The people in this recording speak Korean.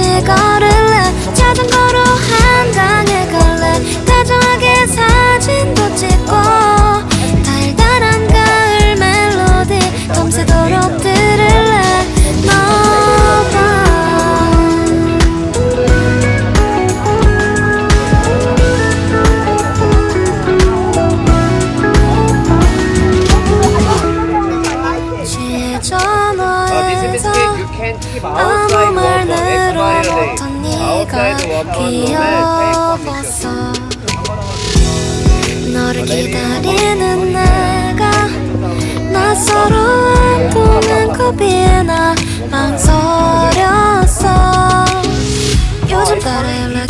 함께 걸을래. 자전거로 한강에 갈래. 다정하게 사진도 찍고 달달한 가을 멜로디 밤새도록 들을래. 너가. You can keep 아무 말 귀여웠어 너를 기다리는 내가 낯설어 안 보는 커피에 나 망설였어. 요즘 따라 연락